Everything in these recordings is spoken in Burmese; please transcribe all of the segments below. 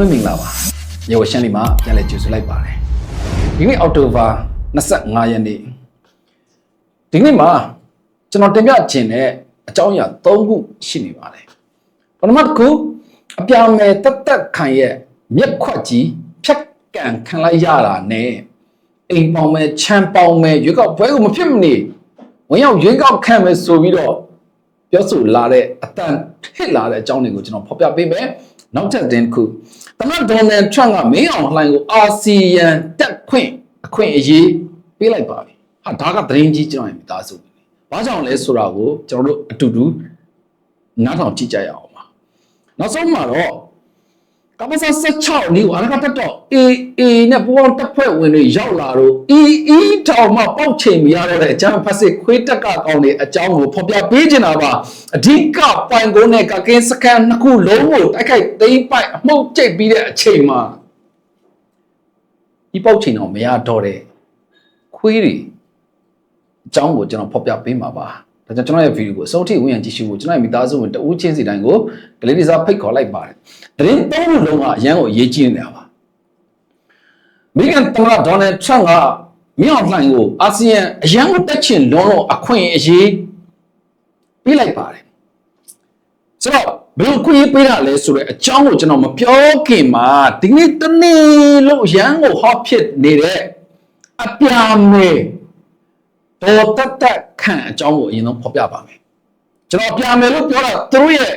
လုံးမင်္ဂလာပါရေဝရှမ်းလေးမှာပြန်လည်ကြိုဆိုလိုက်ပါတယ်ဒီနေ့အောက်တိုဘာ25ရက်နေ့ဒီနေ့မှာကျွန်တော်တင်ပြခြင်းတဲ့အကြောင်းအရာ၃ခုရှိနေပါတယ်ပထမတစ်ခုအပြောင်းမဲ့တက်တက်ခံရဲ့မျက်ခွက်ကြီးဖြတ်ကန်ခံလိုက်ရတာနဲ့အိမ်ပေါင်မဲ့ချမ်းပေါင်မဲ့ရွေးကောက်ပွဲကိုမဖြစ်မနေဝင်ရောက်ရွေးကောက်ခံမယ်ဆိုပြီးတော့ပြောဆိုလာတဲ့အတန်ထစ်လာတဲ့အကြောင်းတွေကိုကျွန်တော်ဖော်ပြပေးမယ်။ နောက်ထပ်တင်တစ်ခုသမ္မတဒေါ်နယ်ထရန့်ကမင်းအောင်လှိုင်ကိုအာဆီယံတက်ခွင့်အခွင့်အရေးပေးလိုက်ပါပြီ။ဟာဒါကသတင်းကြီးကျွန်တော်ရဲ့မိသားစုပဲ။ဘာကြောင့်လဲဆိုတာကိုကျွန်တော်တို့အတူတူနားထောင်ကြည့်ကြရအောင်ပါ။နောက်ဆုံးမှာတော့ ကမ္ဘာစား16နီးကိုအရကတက်တော့ AA နဲ့ပူးပေါင်းတပ်ဖွဲ့ဝင်တွေရောက်လာတော့ EE ထောင်မှပေါက်ချိန်မရတော့တဲ့အကြမ်းဖက်စစ်ခွေးတက်ကကောင်းနေအကြောင်းကိုဖော်ပြပေးချင်တာပါအဓိကပိုင်ကုန်းနဲ့ကကင်းစကန်နှစ်ခုလုံးကိုတိုက်ခိုက်သိမ်းပိုက်အမှုတ်ကျိတ်ပြီးတဲ့အချိန်မှာဒီပေါက်ချိန်တော့မရတော့တဲ့ခွေးတွေအကြောင်းကိုကျွန်တော်ဖော်ပြပေးမှာပါ ဒါကြောင့်ကျွန်တော်ရဲ့ဗီဒီယိုကိုအဆုံးထိဝင်ရကြည့်ရှုဖို့ကျွန်တော်ရဲ့မိသားစုဝင်တဦးချင်းစီတိုင်းကိုဒလေးဒီစာဖိတ်ခေါ်လိုက်ပါတယ်တရင်သုံးခုလုံးကအရန်ကိုအရေးကြီးနေတာပါမိကန်သမ္မတဒေါ်နယ်ထရန့်ကမြောက်လှိုင်ကိုအာဆီယံအရန်ကိုတက်ချင်လုံးလုံးအခွင့်အရေးပေးလိုက်ပါတယ်ဆိုတော့ဘယ်လိုခွင့်ရေးပေးတာလဲဆိုတော့အကြောင်းကိုကျွန်တော်မပြောခင်မှာဒီနေ့တနေ့လုံးရန်ကိုဟောဖြစ်နေတဲ့အပြာမဲ တော်တက်တက်ခန့်အကြောင်းကိုအရင်ဆုံးဖော်ပြပါမယ်ကျွန်တော်ပြမယ်လို့ပြောတာသူတို့ရဲ့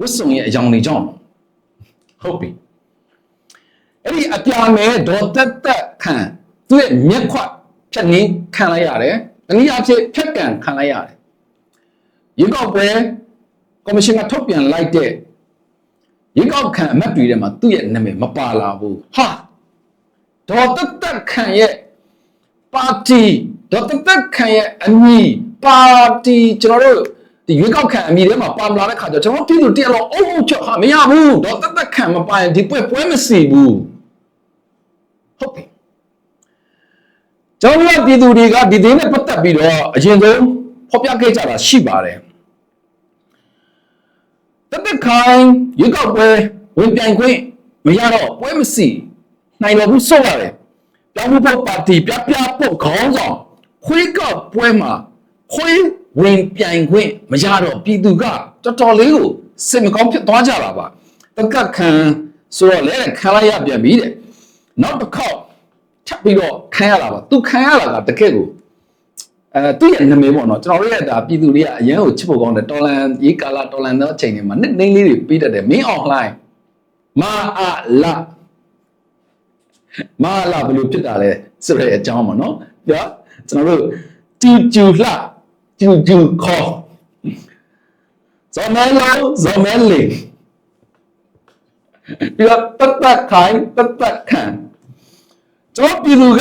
ဝတ်စုံရဲ့အကြောင်းတွေကြောင့်ဟုတ်ပြီအဲ့ဒီအပြာမဲဒေါ်တက်တက်ခန့်သူ့ရဲ့မျက်ခွက်ဖြတ်ငင်းခံလိုက်ရတယ်တနည်းအားဖြင့်ဖြတ်ကန်ခံလိုက်ရတယ်ရေကောက်ပွဲကော်မရှင်ကထုတ်ပြန်လိုက်တဲ့ရေကောက်ခံအမတ်တွေထဲမှာသူ့ရဲ့နာမည်မပါလာဘူးဟာဒေါ်တက်တက်ခန့်ရဲ့ ပါတီဒေါ်တက်တက်ခန့်ရဲ့အမည်ပါတီကျွန်တော်တို့ဒီရွေးကောက်ခံအမည်ထဲမှာပါမလာတဲ့ခါကျကျွန်တော်ပြည်သူတရားလုံးအုံအုံချက်ဟာမရဘူးဒေါ်တက်တက်ခန့်မပါရင်ဒီပွဲပွဲမစီဘူးဟုတ်ပြီကျွန်တော်တို့ပြည်သူတွေကဒီသေးနဲ့ပတ်သက်ပြီးတော့အရင်ဆုံးဖော်ပြခဲ့ကြတာရှိပါတယ်တက်တက်ခိုင်ရွေးကောက်ပွဲဝင်ပြိုင်ခွင့်မရတော့ပွဲမစီနိုင်တော့ဘူးဆိုရတယ် ပြောင်းဖို့ပါတီပြပြဖို့ခေါင်းဆောင်ခွေးကောက်ပွဲမှာခွေးဝင်ပြိုင်ခွင့်မရတော့ပြည်သူကတော်တော်လေးကိုစိတ်မကောင်းဖြစ်သွားကြတာပါတက်ကခံဆိုတော့လဲခံလိုက်ရပြန်ပြီတဲ့နောက်တစ်ခေါက်ထပ်ပြီးတော့ခံရတာပါသူခံရတာကတကယ်ကိုအဲသူ့ရဲ့နာမည်ပေါ့နော်ကျွန်တော်တို့ရဲ့ဒါပြည်သူတွေကအရင်ကိုချစ်ဖို့ကောင်းတယ်တော်လန်ရေးကာလာတော်လန်သောအချိန်တွေမှာနှစ်နှင်းလေးတွေပြီးတတ်တယ်မင်းအောင်လှိုင်းမာအလာ မာလာဘယ်လိုဖြစ်တာလဲဆိုတဲ့အကြောင်းပေါ့နော်ပြကျွန်တော်တို့တူကျူလှကျူကျူခေါ်ဇော်မဲလုံးဇော်မဲလေးပြပတ်ပတ်ခိုင်းပတ်ပတ်ခံကျွန်တော်ပြည်သူက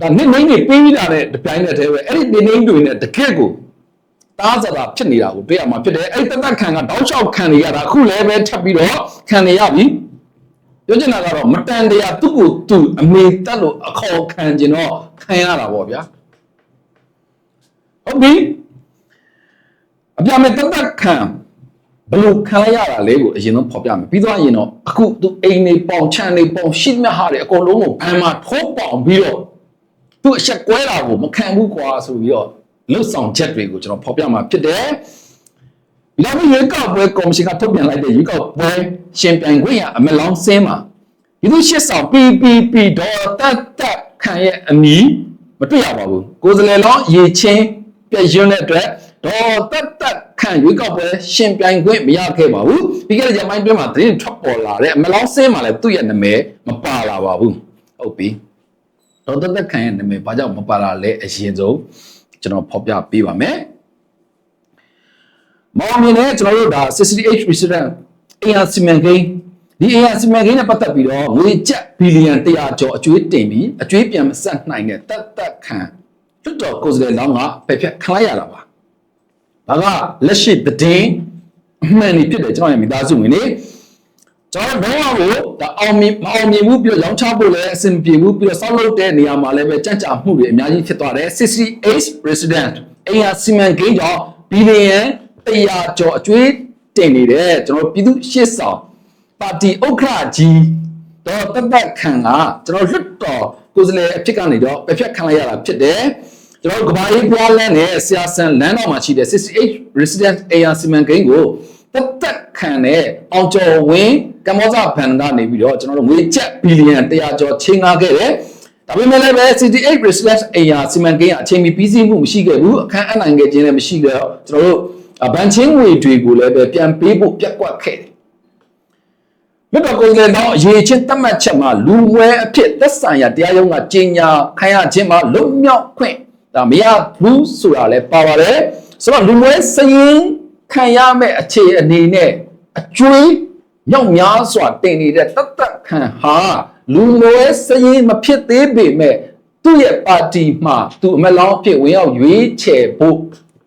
ဒါနစ်နေနေပေးပြီးတာနဲ့တပြိုင်နက်တည်းပဲအဲ့ဒီနေနေတွေနဲ့တကယ့်ကိုတားစတာဖြစ်နေတာကိုတွေ့ရမှာဖြစ်တယ်အဲ့ဒီတက်တက်ခံကတောက်လျှောက်ခံနေရတာအခုလည်းပဲထပ်ပြီးတော့ခံနေရပြီ ပြောချင်တာကတော့မတန်တရားသူ့ကိုသူ့အမေတက်လို့အခေါ်ခံကျင်တော့ခံရတာပေါ့ဗျာဟုတ်ပြီအပြာမဲ့တက်တက်ခံဘယ်လိုခံရရတာလဲကိုအရင်ဆုံးဖော်ပြမယ်ပြီးတော့ရင်တော့အခုသူအိမ်နေပေါင်ချန်နေပေါင်ရှိမြဟာတွေအကုန်လုံးကိုဘန်မှာထိုးပေါင်ပြီးတော့သူအချက်ကွဲတာကိုမခံဘူးကွာဆိုပြီးတော့လှုပ်ဆောင်ချက်တွေကိုကျွန်တော်ဖော်ပြမှာဖြစ်တယ် နောက်ပြီးရေကောက်ပွဲကော်မရှင်ကထုတ်ပြန်လိုက်တဲ့ရေကောက်ပွဲရှင်ပြိုင်ခွင့်ရအမလောင်းစင်းမှာဒီလိုရှစ်ဆောင် PPP ဒေါ်တက်တက်ခံရဲ့အမီမတွေ့ရပါဘူးကိုယ်စလဲလောင်းရေချင်းပြည့်ရွံ့တဲ့အတွက်ဒေါ်တက်တက်ခံရွေးကောက်ပွဲရှင်ပြိုင်ခွင့်မရခဲ့ပါဘူးပြီးခဲ့တဲ့ဂျမိုင်းတွင်းမှာသတင်းထွက်ပေါ်လာတဲ့အမလောင်းစင်းမှာလည်းသူ့ရဲ့နာမည်မပါလာပါဘူးဟုတ်ပြီဒေါ်တက်တက်ခံရဲ့နာမည်ဘာကြောင့်မပါလာလဲအရင်ဆုံးကျွန်တော်ဖော်ပြပေးပါမယ် မောင်မြင်နဲ့ကျွန်တော်တို့ဒါ CCDH President အင်အားစီမံကိန်းဒီအင်အားစီမံကိန်းနဲ့ပတ်သက်ပြီးတော့ငွေကျပ်ဘီလီယံ100ကျော်အကျွေးတင်ပြီးအကျွေးပြန်မဆက်နိုင်တဲ့တက်တက်ခံလွတ်တော်ကိုယ်စားလှယ်လောင်းကပဲဖြတ်ခလိုက်ရတာပါဒါကလက်ရှိသတင်းအမှန်ကြီးဖြစ်တယ်ကျွန်တော်ရဲ့မိသားစုဝင်နေကျွန်တော်တော့ကိုဒါအောင်မြင်မအောင်မြင်ဘူးပြီးတော့ရောင်းချဖို့လည်းအဆင်ပြေဘူးပြီးတော့စောက်လုပ်တဲ့နေရာမှာလည်းပဲကြံ့ကြာမှုတွေအများကြီးဖြစ်သွားတယ်68 president အင်အားစီမံကိန်းကြောင့်ဘီလီယံ 100ကျော်အကျွေးတင်နေတဲ့ကျွန်တော်ပြည်သူရှစ်ဆောင်ပါတီဥက္ကဋ္ဌကြီးတော့တသက်ခံကကျွန်တော်လွတ်တော်ကိုယ်စားလှယ်အဖြစ်ကနေတော့ပြဖြတ်ခံလိုက်ရတာဖြစ်တယ်ကျွန်တော်ကဘာရေးပွားလန်းနဲ့ဆရာဆန်လမ်းတော်မှာရှိတဲ့68 resident area စီမံကိန်းကိုတသက်ခံတဲ့အောင်ကျော်ဝင်းကမ္ဘောဇဘန်ကနေပြီးတော့ကျွန်တော်တို့ငွေကျပ်ဘီလီယံ100ကျော်ချင်းငားခဲ့တယ်ဒါပေမဲ့လည်းပဲ 68 resident area စီမံကိန်းအချိန်မီပြီးစီးမှုမရှိခဲ့ဘူးအခမ်းအနိုင်ခဲ့ခြင်းလည်းမရှိခဲ့တော့ကျွန်တော်တို့ ဗန်ချင်းငွေတွေကိုလည်းပဲပြန်ပေးဖို့ပြက်ကွက်ခဲ့တယ်မြတ်တော်ကိုယ်စားလှယ်တော့အရေးချင်းတတ်မှတ်ချက်မှာလူမွဲအဖြစ်သက်ဆိုင်ရာတရားရုံးကကြီးညာခိုင်းရခြင်းမှာလုံမြောက်ခွင့်ဒါမရဘူးဆိုတာလည်းပါပါတယ်ဆိုတော့လူမွဲစရင်ခံရမယ့်အခြေအနေနဲ့အကျွေးမြောက်များစွာတင်နေတဲ့တတ်တတ်ခံဟာလူမွဲစရင်မဖြစ်သေးပေမဲ့သူ့ရဲ့ပါတီမှာသူအမလောင်းဖြစ်ဝင်ရောက်ရွေးချယ်ဖို့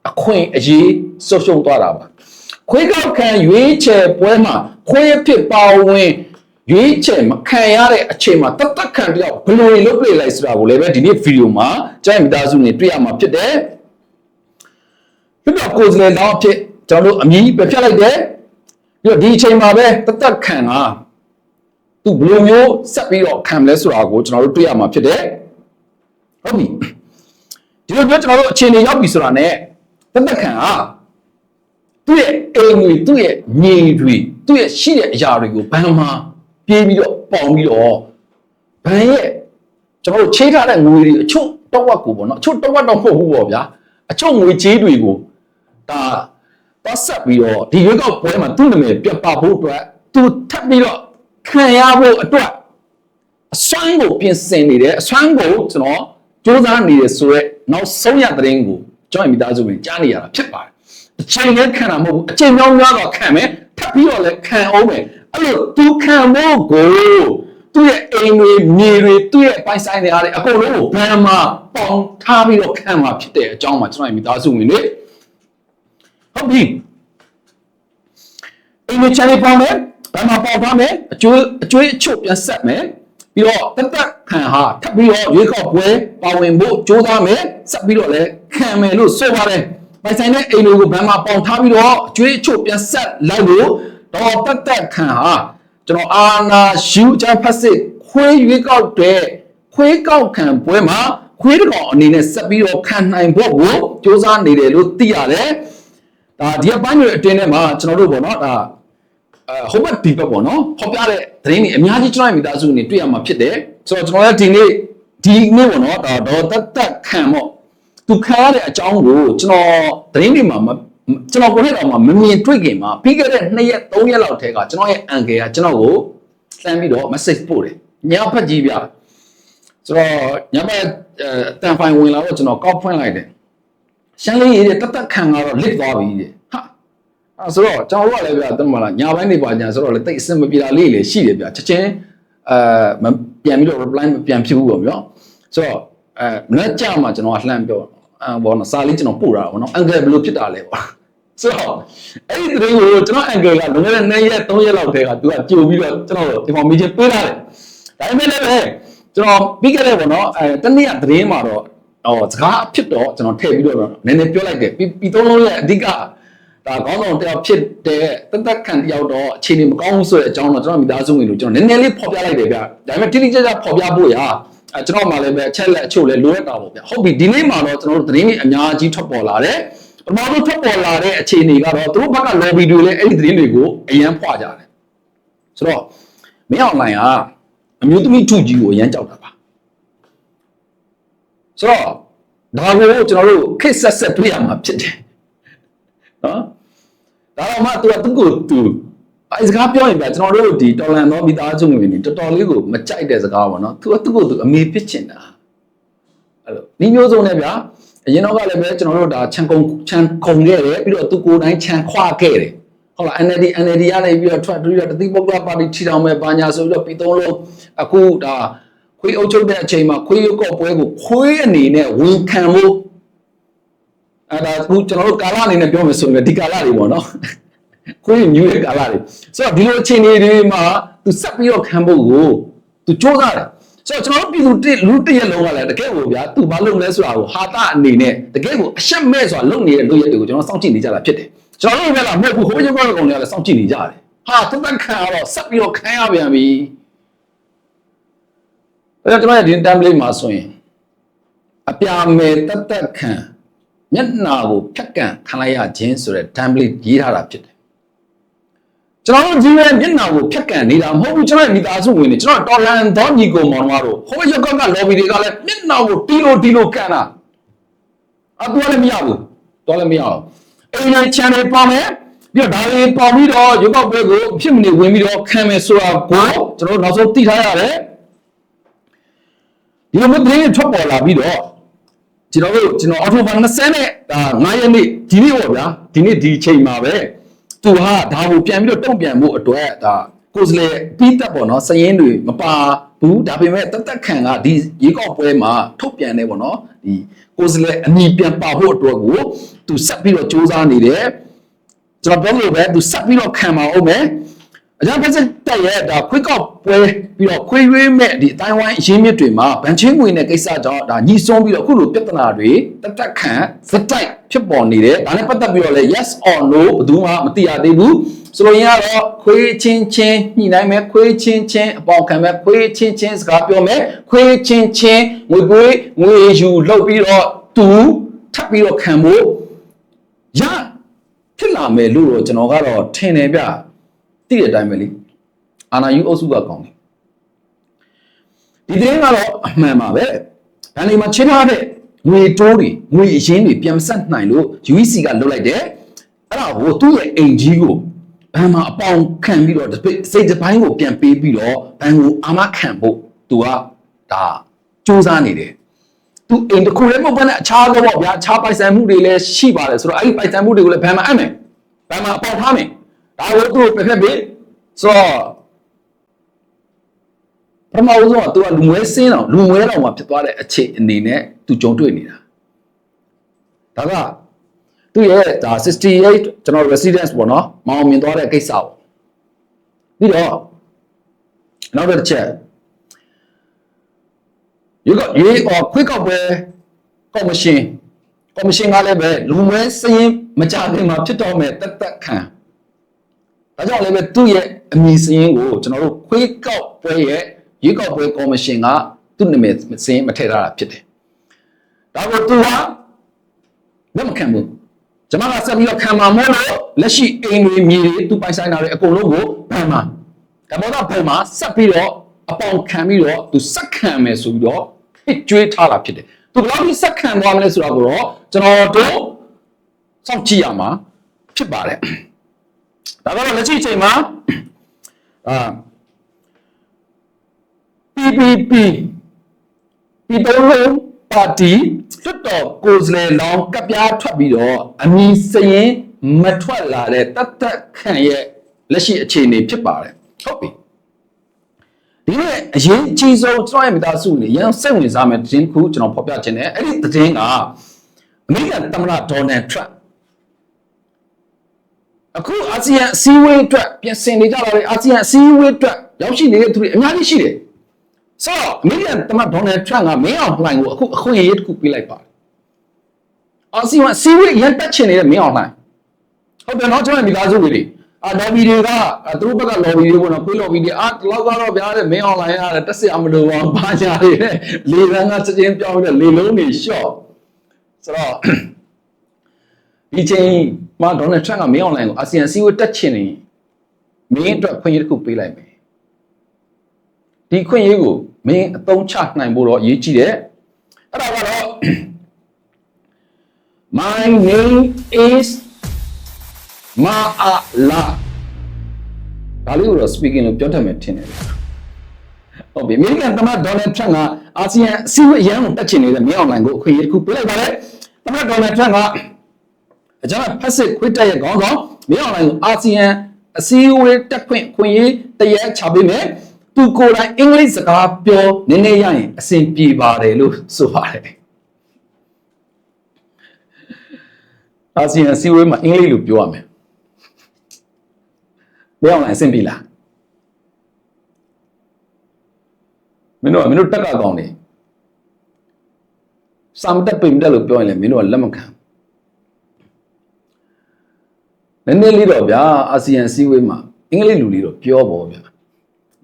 အခွင့်အရေးဆုံးရှုံးသွားတာပါခွေးကောက်ခံရွေးချယ်ပွဲမှာခွေးဖြစ်ပါဝင်ရွေးချယ်မခံရတဲ့အချိန်မှာတတ်တတ်ခံတယောက်ဘယ်လိုလုပ်ပြလိုက်ဆိုတာကိုလည်းပဲဒီနေ့ဗီဒီယိုမှာကျိုင်းမိသားစုနေတွေ့ရမှာဖြစ်တယ်။ပြီးတော့ကိုယ်စလဲတော့အဖြစ်ကျွန်တော်တို့အမည်ပဲဖြတ်လိုက်တယ်။ပြီးတော့ဒီအချိန်မှာပဲတတ်တတ်ခံကသူဘယ်လိုမျိုးဆက်ပြီးတော့ခံမလဲဆိုတာကိုကျွန်တော်တို့တွေ့ရမှာဖြစ်တယ်။ဟုတ်ပြီ။ဒီလိုပြောကျွန်တော်တို့အခြေအနေရောက်ပြီဆိုတာ ਨੇ တတ်တတ်ခံကသူ့ရဲ့အိမ်တွေသူ့ရဲ့မြေတွေသူ့ရဲ့ရှိတဲ့အရာတွေကိုဘန်မှာပြေးပြီးတော့ပေါင်ပြီးတော့ဘန်ရဲ့ကျွန်တော်တို့ချေးထားတဲ့ငွေတွေအချို့တော့ဝက်ကိုပေါ့နော်အချို့တော့ဝက်တော့မဟုတ်ဘူးပေါ့ဗျာအချို့ငွေကြေးတွေကိုဒါပတ်ဆက်ပြီးတော့ဒီရွေးကောက်ပွဲမှာသူ့နာမည်ပြတ်ပါဖို့အတွက်သူထပ်ပြီးတော့ခံရဖို့အတွက်အစွမ်းကိုပြင်ဆင်နေတယ်အစွမ်းကိုကျွန်တော်စူးစမ်းနေတယ်ဆိုတော့နောက်ဆုံးရတဲ့ရင်ကို ကျွန်တော်မိသားစုဝင်ကြားနေရတာဖြစ်ပါတယ်အချိန်နဲ့ခံတာမဟုတ်ဘူးအချိန်များများတော့ခံမယ်ထပ်ပြီးတော့လည်းခံအောင်မယ်အဲ့လိုသူခံဖို့ကိုသူ့ရဲ့အိမ်တွေမြေတွေသူ့ရဲ့ပိုင်ဆိုင်တွေအားတွေအကုန်လုံးကိုဘန်မှာပေါင်ထားပြီးတော့ခံမှာဖြစ်တဲ့အကြောင်းမှာကျွန်တော်မိသားစုဝင်တွေဟုတ်ပြီအိမ်တွေချန်လေးပေါင်မယ်ဘန်မှာပေါင်ထားမယ်အကျွေးအကျွေးအချုပ်ပြန်ဆက်မယ်ပြီးတော့တက်တက်ခံဟာထပ်ပြီးတော့ရွေးကောက်ပွဲပါဝင်ဖို့ကြိုးစားမယ်ဆက်ပြီးတော့လည်း ခံမယ်လို့ဆိုပါတယ်ပိုင်ဆိုင်တဲ့အိမ်တွေကိုဘန်မှာပေါင်ထားပြီးတော့အကျွေးအချို့ပြန်ဆက်လိုက်လို့တော့တက်တက်ခံဟာကျွန်တော်အာနာယူချဖတ်စစ်ခွေးရွေးကောက်တဲ့ခွေးကောက်ခံပွဲမှာခွေးတကောင်အနေနဲ့ဆက်ပြီးတော့ခံနိုင်ဖို့ကိုစ조사နေတယ်လို့သိရတယ်။ဒါဒီအပိုင်းတွေအတွင်းထဲမှာကျွန်တော်တို့ပေါ့နော်ဒါအဲဟိုဘက်ဒီဘက်ပေါ့နော်ဖော်ပြတဲ့သတင်းတွေအများကြီးကျွန်တော်ရဲ့မိသားစုနေတွေ့ရမှာဖြစ်တယ်ဆိုတော့ကျွန်တော်လည်းဒီနေ့ဒီနေ့ပေါ့နော်ဒါတော့တက်တက်ခံပေါ့ သူခံရတဲ့အကြောင်းကိုကျွန်တော်သတင်းတွေမှာမကျွန်တော်ကိုယ်နဲ့တော့မမြင်တွေ့ခင်မှာပြီးခဲ့တဲ့2ရက်3ရက်လောက်ထဲကကျွန်တော်ရဲ့အန်ကယ်ကကျွန်တော်ကိုလှမ်းပြီးတော့ message ပို့တယ်ညဖက်ကြီးပြဆိုတော့ညဖက်တန်ဖိုင်ဝင်လာတော့ကျွန်တော်ကောက်ဖွင့်လိုက်တယ်ရှမ်းလေးရေးတက်တက်ခံကတော့လစ်သွားပြီတဲ့ဟာအဲဆိုတော့ကျွန်တော်တို့ကလည်းပြတမလားညာပိုင်းနေပါညာဆိုတော့လေတိတ်အဆင်မပြေတာလေးလေရှိတယ်ဗျချက်ချင်းအဲပြန်ပြီးတော့ reply မပြန်ဖြစ်ဘူးပေါ့ဗျာဆိုတော့အဲမနေ့ကြမှာကျွန်တော်ကလှမ်းပြောအ ဘောနော်စာလေးကျွန်တော်ပို့တာပေါ့နော်အန်ကယ်ဘယ်လိုဖြစ်တာလဲပေါ့ဆိုတော့အဲ့ဒီသတင်းကိုကျွန်တော်အန်ကယ်ကလွန်ခဲ့တဲ့2ရက်3ရက်လောက်တည်းကသူကကြိုပြီးတော့ကျွန်တော် information ပေးထားတယ်ဒါပေမဲ့လည်းကျွန်တော်ပြီးခဲ့တဲ့ပေါ့နော်အဲတနေ့ကသတင်းမှာတော့ဟောစကားအဖြစ်တော့ကျွန်တော်ထည့်ပြီးတော့နည်းနည်းပြောလိုက်တယ်ပြီးပြီးသုံးလုံးရဲ့အဓိကဒါကောင်းဆောင်တယောက်ဖြစ်တဲ့တသက်ခံတယောက်တော့အခြေအနေမကောင်းဘူးဆိုတဲ့အကြောင်းတော့ကျွန်တော်မိသားစုဝင်လို့ကျွန်တော်နည်းနည်းလေးဖော်ပြလိုက်တယ်ဗျဒါပေမဲ့တိတိကျကျဖော်ပြဖို့ရာ အဲကျွန်တော်မှလည်းပဲအချက်လက်အချို့လည်းလိုရတာပေါ့ဗျဟုတ်ပြီဒီနေ့မှာတော့ကျွန်တော်တို့သတင်းတွေအများကြီးထွက်ပေါ်လာတယ်ပထမဆုံးထွက်ပေါ်လာတဲ့အခြေအနေကတော့သူတို့ဘက်က lobby တွေလည်းအဲ့ဒီသတင်းတွေကိုအရန်ဖွာကြတယ်ဆိုတော့မင်းအောင်လိုင်ကအမျိုးသမီးထုကြီးကိုအရန်ကြောက်တာပါဆိုတော့ဒါကိုကျွန်တော်တို့ခစ်ဆက်ဆက်တွေ့ရမှာဖြစ်တယ်နော်ဒါတော့မှသူကသူ့ကိုသူ အဲစကားပြောရင်ဗျကျွန်တော်တို့ဒီတော်လန်သောမိသားစုဝင်တွေတော်တော်လေးကိုမကြိုက်တဲ့စကားပေါ့နော်သူကသူ့ကိုသူအမေဖြစ်ချင်တာအဲ့လိုဒီမျိုးစုံနဲ့ဗျာအရင်တော့ကလည်းပဲကျွန်တော်တို့ဒါခြံကုံခြံခုံခဲ့တယ်ပြီးတော့သူကိုယ်တိုင်းခြံခွာခဲ့တယ်ဟုတ်လား NLD NLD ရနေပြီးတော့ထွက်ပြီးတော့တတိပုဂ္ဂလပါတီထီထောင်မဲ့ဘာညာဆိုပြီးတော့ပြီးသုံးလုံးအခုဒါခွေးအုပ်ချုပ်တဲ့အချိန်မှာခွေးရုပ်ကော့ပွဲကိုခွေးအနေနဲ့ဝန်ခံဖို့အဲ့ဒါအခုကျွန်တော်တို့ကာလအနေနဲ့ပြောမယ်ဆိုရင်ဒီကာလတွေပေါ့နော် ခွေးညူတဲ့ကာလတွေဆိုတော့ဒီလိုအခြေအနေတွေမှာသူဆက်ပြီးတော့ခံဖို့ကိုသူစ조사တယ်ဆိုတော့ကျွန်တော်တို့ပြည်သူတစ်လူတစ်ရက်လုံးကလည်းတကယ်ကိုဗျာသူဘာလုပ်လဲဆိုတာကိုဟာတာအနေနဲ့တကယ်ကိုအရှက်မဲ့ဆိုတာလုပ်နေတဲ့လူရက်တွေကိုကျွန်တော်စောင့်ကြည့်နေကြတာဖြစ်တယ်ကျွန်တော်တို့ပဲလားမဟုတ်ဘူးဟိုဘက်ကောင်တွေကလည်းစောင့်ကြည့်နေကြတယ်ဟာတသက်ခံရတော့ဆက်ပြီးတော့ခံရပြန်ပြီအဲ့တော့ကျွန်တော်ရဲ့ဒီ template မှာဆိုရင်အပြာမယ်တသက်ခံမျက်နှာကိုဖြတ်ကန်ခံလိုက်ရခြင်းဆိုတဲ့ template ရေးထားတာဖြစ်တယ် ကျွန်တော်တို့ဒီရဲ့မျက်နှာကိုဖြတ်ကန်နေတာမဟုတ်ဘူးကျွန်တော်ရဲ့မိသားစုဝင်တွေကျွန်တော်တော်လန်သောညီကိုမောင်တို့ဟိုဘက်ရောက်က lobby တွေကလည်းမျက်နှာကိုတီလိုတီလိုကန်တာအတူလည်းမရဘူးတော်လည်းမရဘူးအိမ်နဲ့ channel ပါမယ်ပြီးတော့ဒါတွေပေါပြီးတော့ရုပ်ောက်ပွဲကိုဖြစ်မနေဝင်ပြီးတော့ခံမယ်ဆိုတာကိုကျွန်တော်တို့နောက်ဆုံးသိထားရတယ်ဒီလိုမျိုးသတင်းထွက်ပေါ်လာပြီးတော့ကျွန်တော်တို့ကျွန်တော်အော်တိုဘန်20နဲ့ဒါ9ရက်နေ့ဒီနေ့ပေါ့ဗျာဒီနေ့ဒီချိန်မှာပဲ သူဟာဒါကိုပြန်ပြီးတော့တုံ့ပြန်မှုအတွက်ဒါကိုယ်စလေပြီးသက်ပေါ့နော်စရင်တွေမပါဘူးဒါပေမဲ့တသက်ခံကဒီရေကောက်ပွဲမှာထုတ်ပြန်နေပေါ့နော်ဒီကိုယ်စလေအမိပြန်ပါဖို့အတွက်ကိုသူဆက်ပြီးတော့စူးစမ်းနေတယ်ကျွန်တော်ပြောလို့ပဲသူဆက်ပြီးတော့ခံပါအောင်မယ် အကြမ်းဖက်စစ်တပ်ရဲ့ဒါခွေးကောက်ပွဲပြီးတော့ခွေးရွေးမဲ့ဒီအတိုင်းဝိုင်းအရင်းမြစ်တွေမှာဗန်ချင်းငွေနဲ့ကိစ္စကြောင့်ဒါညီစွန်းပြီးတော့အခုလိုပြဿနာတွေတက်တက်ခံစတိုက်ဖြစ်ပေါ်နေတယ်ဒါနဲ့ပတ်သက်ပြီးတော့လည်း yes or no ဘယ်သူမှမသိရသေးဘူးဆိုလိုရင်းကတော့ခွေးချင်းချင်းညှိနှိုင်းမယ်ခွေးချင်းချင်းအပေါင်ခံမယ်ခွေးချင်းချင်းစကားပြောမယ်ခွေးချင်းချင်းငွေပွေးငွေယူလုပ်ပြီးတော့သူထပ်ပြီးတော့ခံဖို့ရဖြစ်လာမယ်လို့တော့ကျွန်တော်ကတော့ထင်တယ်ဗျ သိတဲ့အတိုင်းပဲလေအာနာယူအုပ်စုကကောင်းတယ်ဒီတင်းကတော့အမှန်ပါပဲဒါနေမှာချင်းထားတဲ့ငွေတိုးတွေငွေအရင်းတွေပြန်ဆက်နိုင်လို့ UEC ကလုပ်လိုက်တယ်အဲ့ဒါကိုသူ့ရဲ့အိမ်ကြီးကိုဘန်မှာအပေါင်ခံပြီးတော့စိတ်တစ်ပိုင်းကိုပြန်ပေးပြီးတော့ဘန်ကိုအာမခံဖို့သူကဒါစူးစမ်းနေတယ်သူအိမ်တစ်ခုလည်းမဟုတ်ဘဲနဲ့အခြားတော့ဗျာအခြားပိုင်ဆိုင်မှုတွေလည်းရှိပါတယ်ဆိုတော့အဲ့ဒီပိုင်ဆိုင်မှုတွေကိုလည်းဘန်မှာအပ်မယ်ဘန်မှာအပေါင်ထားမယ် ဒါကိုသူ့ကိုပြဖက်ပြီးဆိုတော့ပထမဦးဆုံးကသူကလူငွေစင်းတော့လူငွေတော့မှဖြစ်သွားတဲ့အခြေအနေနဲ့သူကြုံတွေ့နေတာဒါကသူ့ရဲ့ဒါ68ကျွန်တော် residence ပေါ့နော်မအောင်မြင်သွားတဲ့ကိစ္စပေါ့ပြီးတော့နောက်တစ်ချက်ယူကရေးအော်ခွေးကောက်ပွဲကော်မရှင်ကော်မရှင်ကလည်းပဲလူငွေစင်းမကြခင်မှာဖြစ်တော့မဲ့တက်တက်ခံ ဒါကြောင့်လည်းပဲသူ့ရဲ့အမည်စင်းကိုကျွန်တော်တို့ခွေးကောက်ပွဲရဲ့ရွေးကောက်ပွဲကော်မရှင်ကသူ့နာမည်စင်းမထည့်ထားတာဖြစ်တယ်ဒါကိုသူကလက်မခံဘူးကျွန်မကဆက်ပြီးတော့ခံမှာမို့လို့လက်ရှိအိမ်တွေမြေတွေသူပိုင်ဆိုင်တာတွေအကုန်လုံးကိုဗန်မှာဒါပေါ်တော့ဗန်မှာဆက်ပြီးတော့အပေါင်ခံပြီးတော့သူစက်ခံမယ်ဆိုပြီးတော့ဖြစ်ကျွေးထားတာဖြစ်တယ်သူဘယ်လောက်ထိစက်ခံသွားမလဲဆိုတော့ကိုတော့ကျွန်တော်တို့စောင့်ကြည့်ရမှာဖြစ်ပါတယ် ဒါကတော့လက်ရှိအချိန်မှာအာ PPP ဒီတုံးလုံးပါတီလွတ်တော်ကိုယ်စားလှယ်လောင်းကပ်ပြားထွက်ပြီးတော့အမီစရင်မထွက်လာတဲ့တတ်တခန့်ရဲ့လက်ရှိအခြေအနေဖြစ်ပါတယ်ဟုတ်ပြီဒီနေ့အရင်အကြီးဆုံးကျွန်တော်ရဲ့မိသားစုနေရန်စိတ်ဝင်စားမယ့်သတင်းခုကျွန်တော်ဖော်ပြခြင်းနဲ့အဲ့ဒီသတင်းကအမေရိကန်သမ္မတဒေါ်နယ်ထရန့် အခုအာဆီယံအစည်းအဝေးအတွက်ပြင်ဆင်နေကြတာလေအာဆီယံအစည်းအဝေးအတွက်ရောက်ရှိနေတဲ့သူတွေအများကြီးရှိတယ်ဆိုတော့အမေရိကန်သမ္မတဒေါ်နယ်ထရန့်ကမင်းအောင်လှိုင်ကိုအခုအခွင့်အရေးတစ်ခုပေးလိုက်ပါတယ်အာဆီယံအစည်းအဝေးရန်တက်ချင်နေတဲ့မင်းအောင်လှိုင်ဟုတ်တယ်နော်ကျွန်တော်မိသားစုတွေအာလော်ဘီတွေကသူတို့ဘက်ကလော်ဘီတွေပေါ့နော်ခွေးလော်ဘီတွေအာလောက်ကတော့ဗျာတဲ့မင်းအွန်လိုင်းရတယ်တက်စစ်အမလို့ပါဘာညာတွေနဲ့လေသန်းကစချင်းပြောင်းနေတဲ့လေလုံးတွေရှော့ဆိုတော့ဒီချိန် မှာဒေါ်နယ်ထရန့်ကမင်းအွန်လိုင်းကိုအာဆီယံစီးဝေးတက်ချင်နေမင်းအတွက်ခွင့်ရတစ်ခုပေးလိုက်မယ်ဒီခွင့်ရေးကိုမင်းအသုံးချနိုင်ဖို့တော့အရေးကြီးတယ်အဲ့ဒါကတော့ My name is Ma'ala ဒါလေးကိုတော့ speaking လို့ပြောတတ်မယ်ထင်တယ်ဟုတ်ပြီအမေရိကန်သမ္မတဒေါ်နယ်ထရန့်ကအာဆီယံအစည်းအဝေးအရန်ကိုတက်ချင်နေတဲ့မြောက်လိုင်းကိုအခွင့်အရေးတစ်ခုပေးလိုက်ပါတယ်သမ္မတဒေါ်နယ်ထရန့်က အကြမ်းဖက်စစ်ခွေးတက်ရဲ့ခေါင်းဆောင်မြောက်လိုင်းကိုအာဆီယံအစည်းအဝေးတက်ခွင့်ခွင့်ရေးတရက်ချပေးမယ်သူကိုယ်တိုင်အင်္ဂလိပ်စကားပြောနည်းနည်းရရင်အဆင်ပြေပါတယ်လို့ဆိုပါတယ်အာဆီယံအစည်းအဝေးမှာအင်္ဂလိပ်လိုပြောရမယ်ဘယ်အောင်လဲအဆင်ပြေလားမင်းတို့ကမင်းတို့တက်ကကောင်းနေစာမတက်ပိမ်တက်လို့ပြောရင်လည်းမင်းတို့ကလက်မခံ နည်းနည်းလေးတော့ဗျာအာဆီယံစည်းဝေးမှာအင်္ဂလိပ်လူလေးတော့ပြောပေါ့ဗျာ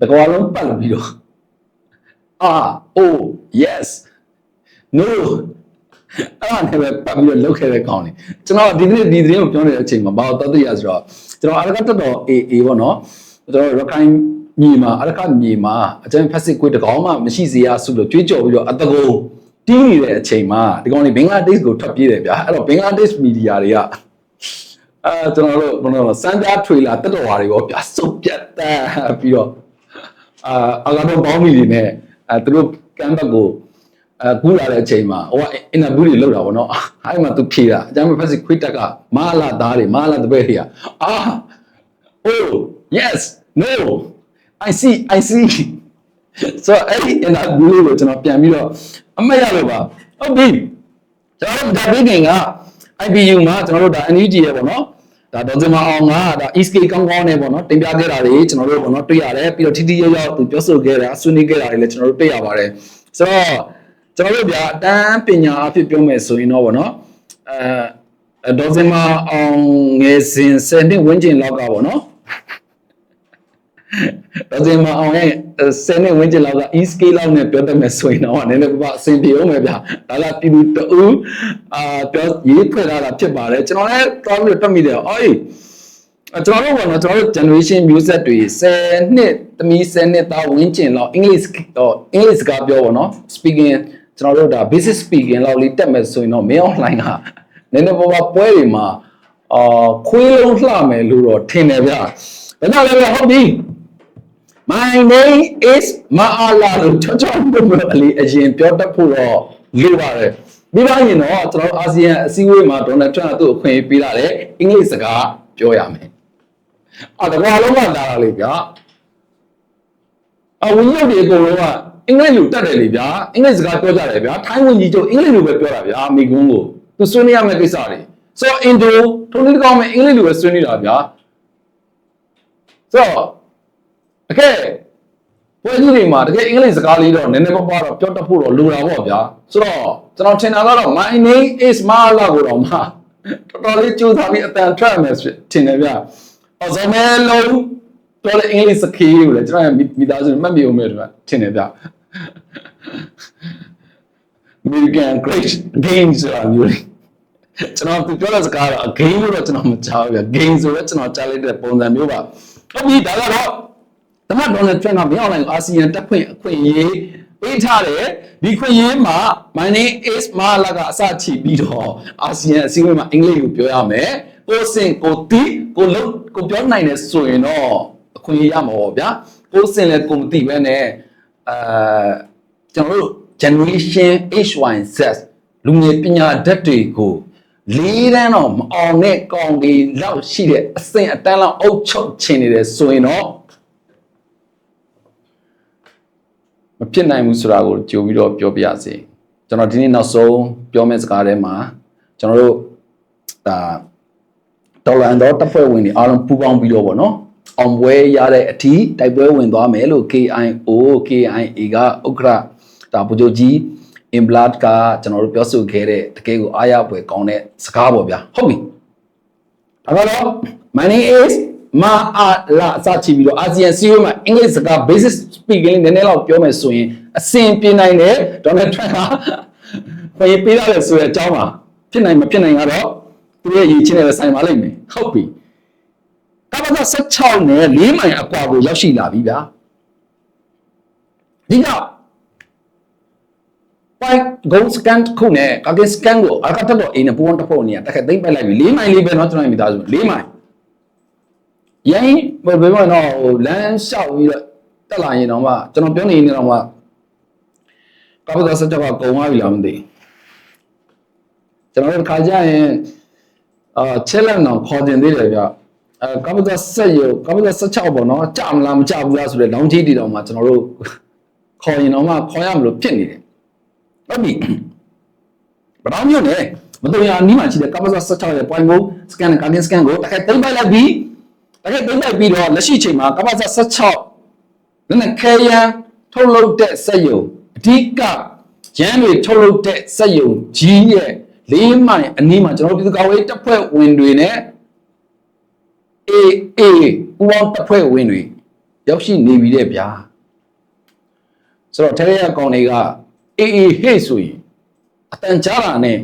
တကွာလုံးပတ်လို့ပြီးတော့အာ oh yes no အဲ့ဒါနဲ့ပဲပတ်ပြီးတော့လောက်ခဲ့တဲ့ကောင်းနေကျွန်တော်ဒီနေ့ဒီသတင်းကိုပြောနေတဲ့အချိန်မှာဘာလို့သတိရဆိုတော့ကျွန်တော်အရကတက်တော် AA ပေါ့နော်ကျွန်တော်ရခိုင်မြေမှာအရကမြေမှာအကျဉ်းဖက်စစ်ကွေးတကောင်မှမရှိစေရဆိုလို့ကြွေးကြော်ပြီးတော့အတကုံတီးနေတဲ့အချိန်မှာဒီကောင်တွေဘင်္ဂလားဒေ့ရှ်ကိုထွက်ပြေးတယ်ဗျာအဲ့တော့ဘင်္ဂလားဒေ့ရှ်မီဒီယာတွေက အဲကျွန်တော်တို့ဘယ်လိုလဲစမ်းပြထွေလာတက်တော်ဝါတွေရောဗျာစုပ်ပြတ်တက်ပြီးတော့အာအကတော့ဘောင်းမီတွေနဲ့အဲသူတို့ကမ်းဘက်ကိုအဲကူးလာတဲ့အချိန်မှာဟိုကအင်တာဗျူးတွေလုပ်တာဗောနော်အဲ့မှာသူဖြေတာအကျမ်းဖက်စစ်ခွေးတက်ကမာလာသားတွေမာလာတပည့်တွေကအာ oh yes no i see i see so အဲ့ဒီအနာဂူလေးကိုကျွန်တော်ပြန်ပြီးတော့အမတ်ရလို့ပါဟုတ်ပြီကျွန်တော်တို့ဒါပြီးခင်က IPU မှာကျွန်တော်တို့ဒါ NUG ရဲ့ပေါ့နော်ဒါဒေါ်စင်မအောင်ကဒါ ESK ကောင်းကောင်းနဲ့ပေါ့နော်တင်ပြခဲ့တာတွေကျွန်တော်တို့ပေါ့နော်တွေ့ရတယ်ပြီးတော့ထိထိရောက်ရောက်သူပြောဆိုခဲ့တာဆွေးနွေးခဲ့တာတွေလည်းကျွန်တော်တို့တွေ့ရပါတယ်ဆိုတော့ကျွန်တော်တို့ဗျာအတန်းပညာအဖြစ်ပြောမယ်ဆိုရင်တော့ပေါ့နော်အဲဒေါ်စင်မအောင်ငယ်စဉ်10နှစ်ဝန်းကျင်လောက်ကပေါ့နော် တော့ဒီမှာအောင်ရဲ့ဆယ်နှစ်ဝန်းကျင်လောက်က e scale လောက်နဲ့ပြောတတ်မယ်ဆိုရင်တော့နည်းနည်းပါးပါအဆင်ပြေအောင်ပဲဗျာဒါကပြည်သူတူအာပြောရေးဖွဲ့လာတာဖြစ်ပါတယ်ကျွန်တော်လည်းတော်ပြီးတော့တက်မိတယ်အော်အေးကျွန်တော်တို့ကတော့ကျွန်တော်တို့ generation မျိုးဆက်တွေ10နှစ်သမီး10နှစ်သားဝန်းကျင်လောက် English တော့ English ကပြောပါတော့ speaking ကျွန်တော်တို့ဒါ basic speaking လောက်လေးတက်မယ်ဆိုရင်တော့မင်း online ကနည်းနည်းပါးပါပွဲတွေမှာအာခွေးလုံးလှမယ်လို့တော့ထင်တယ်ဗျာဒါကြောင့်လည်းဟုတ်ပြီ My name is Maala လို့ချောချောပုတ်ပုတ်အလေးအရင်ပြောတတ်ဖို့တော့လိုပါတယ်ပြီးတော့ရင်တော့ကျွန်တော်အာဆီယံအစည်းအဝေးမှာဒေါ်နယ်ထရန့်ကသူ့အခွင့်အရေးပေးလာတယ်အင်္ဂလိပ်စကားပြောရမယ်အာတကွာလုံးကလာတာလေဗျာအဝင်ရောက်ဒီအကုန်လုံးကအင်္ဂလိပ်လိုတတ်တယ်လေဗျာအင်္ဂလိပ်စကားပြောကြတယ်ဗျာထိုင်းဝန်ကြီးချုပ်အင်္ဂလိပ်လိုပဲပြောတာဗျာမိကုန်းကိုသူဆွေးနွေးရမယ့်ကိစ္စတွေဆိုတော့အင်ဒိုထုံးလေးတကောင်းမဲ့အင်္ဂလိပ်လိုပဲဆွေးနွေးတာဗျာဆိုတော့ တကယ်ပွဲကြီးတွေမှာတကယ်အင်္ဂလိပ်စကားလေးတော့နည်းနည်းပါးပါးတော့ပြောတတ်ဖို့တော့လိုတာပေါ့ဗျာဆိုတော့ကျွန်တော်ထင်တာကတော့ my name is Mala ကိုတော့မှတော်တော်လေးကြိုးစားပြီးအတန်ထွက်မယ်ထင်တယ်ဗျအစမဲလုံးပြောတဲ့အင်္ဂလိပ်စကားကိုလည်းကျွန်တော်မိသားစုမှတ်မိအောင်မယ်တော့ထင်တယ်ဗျ American Great Games ဆိုတာမျိုးကျွန်တော်သူပြောတဲ့စကားတော့ game လို့တော့ကျွန်တော်မကြားဘူးဗျ game ဆိုတော့ကျွန်တော်ကြားလိုက်တဲ့ပုံစံမျိုးပါဟုတ်ပြီဒါကတော့ သမတ်ဒေါ်နယ်ထရန့်ကမြောက်လိုက်အာဆီယံတက်ခွင့်အခွင့်အရေးပေးထားတယ်ဒီခွင့်ရေးမှာ my name is Mala ကအစချီပြီးတော့အာဆီယံအစည်းအဝေးမှာအင်္ဂလိပ်ကိုပြောရမယ်ကိုစင်ကိုတီကိုလုံးကိုပြောနိုင်တယ်ဆိုရင်တော့အခွင့်အရေးရမှာပေါ့ဗျာကိုစင်လည်းကိုမသိပဲနဲ့အာကျွန်တော်တို့ generation H1Z လူငယ်ပညာဓာတ်တွေကိုလေးတန်းတော့မအောင်တဲ့ကောင်ကြီးလောက်ရှိတဲ့အဆင့်အတန်းလောက်အုပ်ချုပ်ချင်နေတယ်ဆိုရင်တော့ မဖြစ်နိုင်ဘူးဆိုတာကိုကြိုပြီးတော့ပြောပြရစေကျွန်တော်ဒီနေ့နောက်ဆုံးပြောမယ့်စကားထဲမှာကျွန်တော်တို့ဒါဒေါ်လာတော့တပ်ဖွဲ့ဝင်တွေအားလုံးပူးပေါင်းပြီးတော့ဗောနော်အောင်ပွဲရတဲ့အထိတိုက်ပွဲဝင်သွားမယ်လို့ KIO KIA ကဥက္ကဋ္ဌဒါဗိုလ်ချုပ်ကြီး Imblat ကကျွန်တော်တို့ပြောဆိုခဲ့တဲ့တကယ်ကိုအားရပွဲကောင်းတဲ့စကားပေါ့ဗျာဟုတ်ပြီဒါကတော့ my name is မာအာလာအစချီပြီးတော့အာဆီယံစီးပွားမှာအင်္ဂလိပ်စကား basic speaking နည်းနည်းလောက်ပြောမယ်ဆိုရင်အဆင်ပြေနိုင်တယ်ဒေါ်နယ်ထရန့်ကခွင့်ပေးရတယ်ဆိုတဲ့အကြောင်းပါဖြစ်နိုင်မဖြစ်နိုင်ကတော့သူရဲ့ရည်ချင်းနဲ့ဆိုင်ပါလိမ့်မယ်ဟုတ်ပြီကမ္ဘာ16နဲ့4မိုင်အကွာကိုရောက်ရှိလာပြီဗျာဒီတော့ point go scan ခုနဲ့ကက scan ကိုအကတ်တော့အင်းပူဝန်တဖို့နေရတက်ခက်သိမ့်ပိုက်လိုက်ပြီ၄မိုင်လေးပဲเนาะကျွန်တော်မိသားစု၄မိုင် ရိုင်းဘယ်ဘယ်မှာတော့ဟိုလမ်းလျှောက်ပြီးတော့တက်လာရင်တော့မှကျွန်တော်ပြောနေနေတော့မှကပ္ပကစကြဝဠာကုံသွားပြီလားမသိကျွန်တော်တို့ခါကြရင်အာချက်လက်တော့ခေါ်တင်သေးတယ်ဗျအဲကပ္ပကဆက်ရကပ္ပက16ပေါ့နော်ကြမလားမကြဘူးလားဆိုတဲ့လောင်းကြီးတီတော်မှာကျွန်တော်တို့ခေါ်ရင်တော့မှခေါ်ရမလို့ဖြစ်နေတယ်ဟုတ်ပြီဘယ်တော့မျိုးနဲ့မတော်ရအနီးမှာရှိတဲ့ကမ္ဘာ16ရဲ့ point ကို scan နဲ့ carding scan ကိုတစ်ခါသိမ့်ပိုက်လိုက်ပြီး တစ်ခါသိမ့်ပိုက်ပြီးတော့လက်ရှိချိန်မှာကမ္ဘာ16နည်းနည်းခဲယံထုတ်လုပ်တဲ့စက်ယုံအဓိကရန်တွေထုတ်လုပ်တဲ့စက်ယုံကြီးရဲ့လေးမိုင်အနီးမှာကျွန်တော်တို့ပြည်သူ့ကာကွယ်တပ်ဖွဲ့ဝင်တွေနဲ့အေးအေးပူပေါင်းတပ်ဖွဲ့ဝင်တွေရောက်ရှိနေပြီတဲ့ဗျာဆိုတော့ထဲရကောင်တွေကအေးအေးဟေ့ဆိုရင်အတန်ကြားတာနဲ့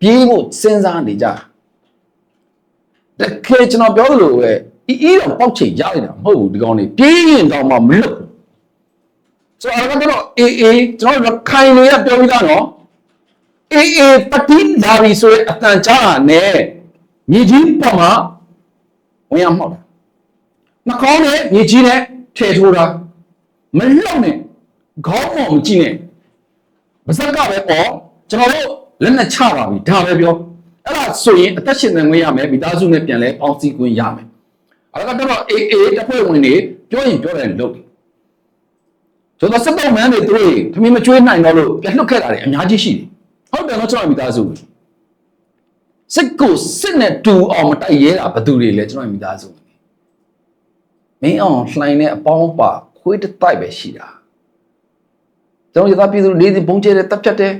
ပြေးဖို့စဉ်းစားနေကြတကယ်ကျွန်တော်ပြောသလိုပဲ အီအီတော့ပေါက်ချိန်ရလိုက်တာမဟုတ်ဘူးဒီကောင်တွေပြေးရင်တော့မှမလွတ်ဘူးဆိုတော့အဲ့တော့အေးအေးကျွန်တော်တို့ခိုင်နေရပြောပြီးသားနော်အေးအေးပတိလာပြီဆိုရင်အတန်ကြားတာနဲ့မြေကြီးပေါ်မှာဝင်ရမှောက်တာနှာခေါင်းနဲ့မြေကြီးနဲ့ထည့်ထိုးတာမလောက်နဲ့ခေါင်းပေါ်မကြည့်နဲ့ပါဇက်ကပဲပေါ့ကျွန်တော်တို့လက်နဲ့ချပါပြီဒါပဲပြောအဲ့ဒါဆိုရင်အသက်ရှင်နေခွင့်ရမယ်မိသားစုနဲ့ပြန်လဲပေါင်းစည်းခွင့်ရမယ် အဲ့ဒါကတော့အေးအေးတစ်ဖွဲ့ဝင်နေပြောရင်ပြောတယ်လို့ကျွန်တော်စက်တော့မန်းတွေတို့ထမင်းမကျွေးနိုင်တော့လို့ပြန်လွတ်ခဲ့တာတွေအများကြီးရှိတယ်ဟုတ်တယ်နော်ကျွန်တော်မိသားစုစစ်ကိုစစ်နဲ့တူအောင်မတိုက်ရဲတာဘယ်သူတွေလဲကျွန်တော်မိသားစုမင်းအောင်လှိုင်းနဲ့အပေါင်းပါခွေးတစ်တိုက်ပဲရှိတာကျွန်တော်ရသားပြည်သူလေးစီဘုံကျဲတဲ့တပ်ဖြတ်တယ်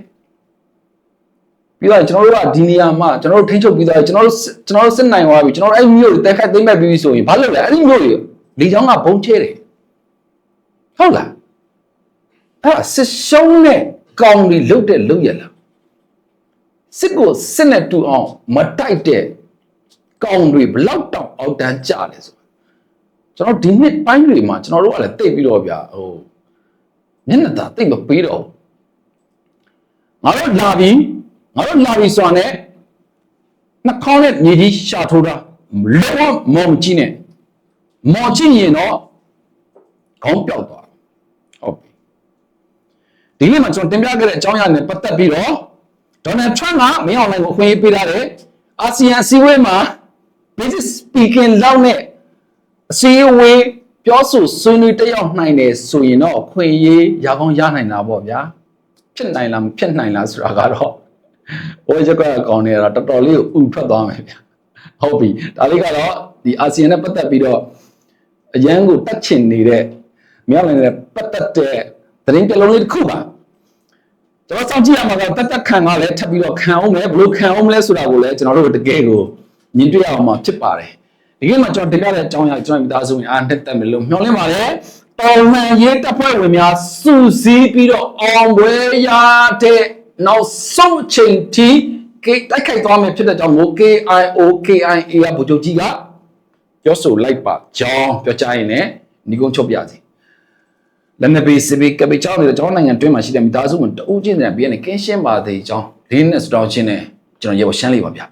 ပြီးတော့ကျွန်တော်တို့ကဒီနေရာမှာကျွန်တော်တို့ထိန်းချုပ်ပြီးတော့ကျွန်တော်တို့ကျွန်တော်တို့စစ်နိုင်သွားပြီကျွန်တော်တို့အဲ့မျိုးတွေတက်ခတ်သိမ့်မဲ့ပြီးဆိုရင်ဘာလုပ်လဲအဲ့ဒီမျိုးတွေလေချောင်းကဘုံကျဲတယ်ဟုတ်လားအဲ့ဒါစစ်ရှုံးနဲ့ကောင်းပြီးလုတ်တဲ့လုတ်ရလားစစ်ကိုစစ်နဲ့တူအောင်မတိုက်တဲ့ကောင်တွေဘလောက်တောင်အောက်တန်းကြတယ်ဆိုကျွန်တော်ဒီနှစ်ပိုင်းတွေမှာကျွန်တော်တို့ကလည်းတိတ်ပြီးတော့ဗျာဟိုမျက်နှာသာတိတ်မပေးတော့ငါတို့လာပြီ ငါတို့လာပြီဆိုတာနဲ့နှာခေါင်းနဲ့မြေကြီးရှာထိုးတာလောမောင်ကြီးနဲ့မောင်ကြီးရင်တော့ခေါင်းပြောက်သွားဟုတ်ပြီဒီနေ့မှာကျွန်တော်တင်ပြခဲ့တဲ့အကြောင်းအရာနဲ့ပတ်သက်ပြီးတော့ဒေါ်နယ်ထရန့်ကမင်းအောင်လှိုင်ကိုအခွင့်အရေးပေးထားတယ်အာဆီယံအစည်းအဝေးမှာ basic speaking လောက်နဲ့အစည်းအဝေးပြောဆိုဆွေးနွေးတက်ရောက်နိုင်တယ်ဆိုရင်တော့အခွင့်အရေးရကောင်းရနိုင်တာပေါ့ဗျာဖြစ်နိုင်လားမဖြစ်နိုင်လားဆိုတာကတော့ ဘိုးချက်ကအကောင်းနေတော့တော်တော်လေးကိုဥထွက်သွားမယ်ဗျာဟုတ်ပြီဒါလေးကတော့ဒီအာဆီယံနဲ့ပတ်သက်ပြီးတော့အရန်ကိုတတ်ချင်နေတဲ့မြောက်နိုင်တဲ့ပတ်သက်တဲ့သတင်းတစ်လုံးလေးတစ်ခုပါကျွန်တော်စောင့်ကြည့်ရမှာကတက်တက်ခံကလည်းထပ်ပြီးတော့ခံအောင်မယ်ဘလို့ခံအောင်မလဲဆိုတာကိုလည်းကျွန်တော်တို့တကယ်ကိုမြင်တွေ့ရအောင်မှာဖြစ်ပါတယ်ဒီကနေ့မှာကျွန်တော်တင်ပြတဲ့အကြောင်းအရာကျွန်တော်မိသားစုဝင်အားတက်တက်မယ်လို့မျှော်လင့်ပါတယ်တော်မှန်ရေးတပ်ဖွဲ့ဝင်များစုစည်းပြီးတော့အောင်ပွဲရတဲ့ နောက်ဆုံးအချိန်ထိကိတိုက်ခိုက်သွားမယ်ဖြစ်တဲ့ကြောင့်မို့ KIO KIA ကဗိုလ်ချုပ်ကြီးကပြောဆိုလိုက်ပါကြောင်းပြောကြားရင်လည်းညီကုန်းချုပ်ပြစီလက်နက်ပေးစစ်ပေးကပိတ်ချောင်းနေတဲ့ကျွန်တော်နိုင်ငံတွင်းမှာရှိတဲ့မိသားစုဝင်တအုပ်ချင်းတဲ့ပြည်နဲ့ကင်းရှင်းပါသေးကြောင်းလေးနဲ့စတောင်းချင်းနဲ့ကျွန်တော်ရေပေါ်ရှမ်းလေးပါဗျ